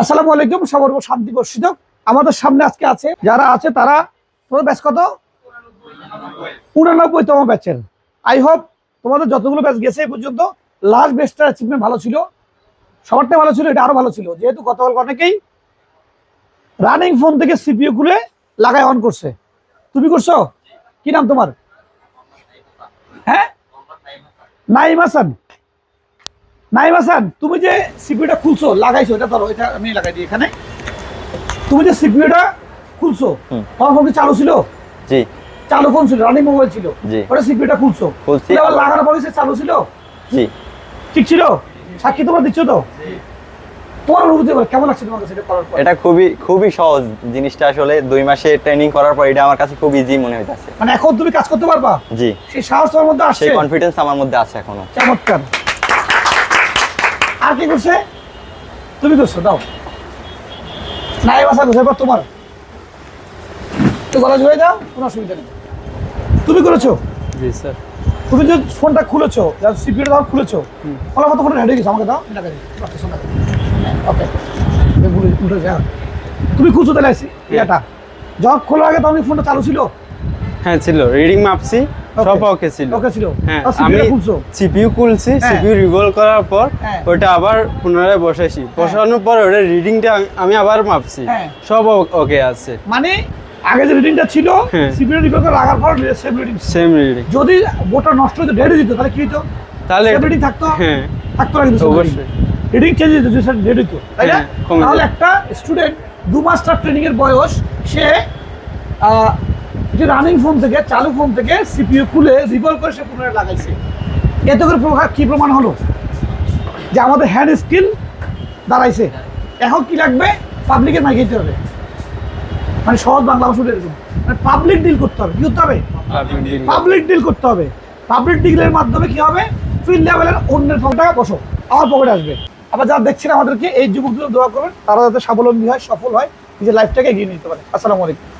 আসসালামু আলাইকুম সবার শান্তি বর্ষিত আমাদের সামনে আজকে আছে, যারা আছে তারা তোমার ব্যাচ কত? উনানব্বইতম ব্যাচের। আই হোপ তোমাদের যতগুলো ব্যাচ গেছে এই পর্যন্ত লাস্ট ব্যাচটার অ্যাচিভমেন্ট ভালো ছিল। সবারটা ভালো ছিল, এটা আরও ভালো ছিল। যেহেতু গতকাল অনেকেই রানিং ফোন থেকে সিপিইউ খুলে লাগায় অন করছে। তুমি করছ? কি নাম তোমার? হ্যাঁ? নাইম হাসান। নাইম হাসান তুমি যে খুলছো লাগাইছো এটা ধরো এটা আমি লাগাই দিই এখানে। তুমি যে খুলছো তোমার ফোন চালু ছিল? জি। চালু ফোন ছিল রানিং মোবাইল ছিল। জি। ওটা খুলছো। খুলছি। খুলে আবার লাগানোর পরে সে চালু ছিল? জি। ঠিক ছিল? সাক্ষী তোমার দিচ্ছ তো? তোমার অনুভূতি কেমন লাগছে তোমার কাছে এটা করার পর? এটা খুবই খুবই সহজ জিনিসটা আসলে দুই মাসে ট্রেনিং করার পর এটা আমার কাছে খুব ইজি মনে হইতাছে। মানে এখন তুমি কাজ করতে পারবা? জি। সেই সাহস তোমার মধ্যে আসছে? সেই কনফিডেন্স আমার মধ্যে আছে এখনও। চমৎকার। আর কি করছে? তুমি করছ দাও। নাই বাসা বসে এবার তোমার। তো গলা জুড়ে দাও কোনো অসুবিধা নেই। তুমি করেছ? জি স্যার। তুমি যে ফোনটা খুলেছো যার সিপিউটা যখন খুলেছো ফলে কত ফোনটা হেঁটে গেছো? আমাকে দাও এটা করে ওকে উঠে যা। তুমি খুলছো তাহলে এটা যখন খোলার আগে তখন ফোনটা চালু ছিল হ্যাঁ ছিল। রিডিং মাপছি সব ওকে ছিল। ওকে ছিল। হ্যাঁ আমি টা খুলছো। সিপিইউ খুলছি হ্যাঁ। সিপিইউ রিভলভ করার পর হ্যাঁ। ওটা আবার পুনরায় বসাইছি। বসানোর পর ওটা রিডিংটা আমি আবার মাপছি। হ্যাঁ। সব ওকে আছে। মানে আগে যে রিডিংটা ছিল হ্যাঁ। সিপিউ রিপোর্ট করে রাখার পর সেম রিডিং সেম রিডিং যদি বোটা নষ্ট হতো ডেট দিত তাহলে কি হতো তাহলে রিডিং থাকতো। হ্যাঁ। থাকতো না কিন্তু অবশ্যই। রিডিং চেঞ্জ হতো যে সেটা ডেট হতো তাই না? হ্যাঁ, তাহলে একটা স্টুডেন্ট দু মাস তার ট্রেনিং এর বয়স সে যে রানিং ফোন থেকে চালু ফোন থেকে সিপিইউ খুলে রিভলভ করে সে পুনরায় লাগাইছে। এত করে কি প্রমাণ হলো? যে আমাদের হ্যান্ড স্কিল দাঁড়াইছে। এখন কি লাগবে? পাবলিকের মাইক দিতে হবে। মানে সহজ বাংলা ভাষা এরকম। মানে পাবলিক ডিল করতে হবে। কি করতে হবে? পাবলিক ডিল করতে হবে। পাবলিক ডিলের মাধ্যমে কি হবে? ফিল্ড লেভেলের অন্যের পকেটে বসো। আমার পকেটে আসবে। আবার যারা দেখছেন আমাদেরকে এই যুবকগুলো দোয়া করবেন। তারা যাতে স্বাবলম্বী হয় সফল হয় নিজের লাইফটাকে এগিয়ে নিতে পারে। আসসালামু আলাইকুম।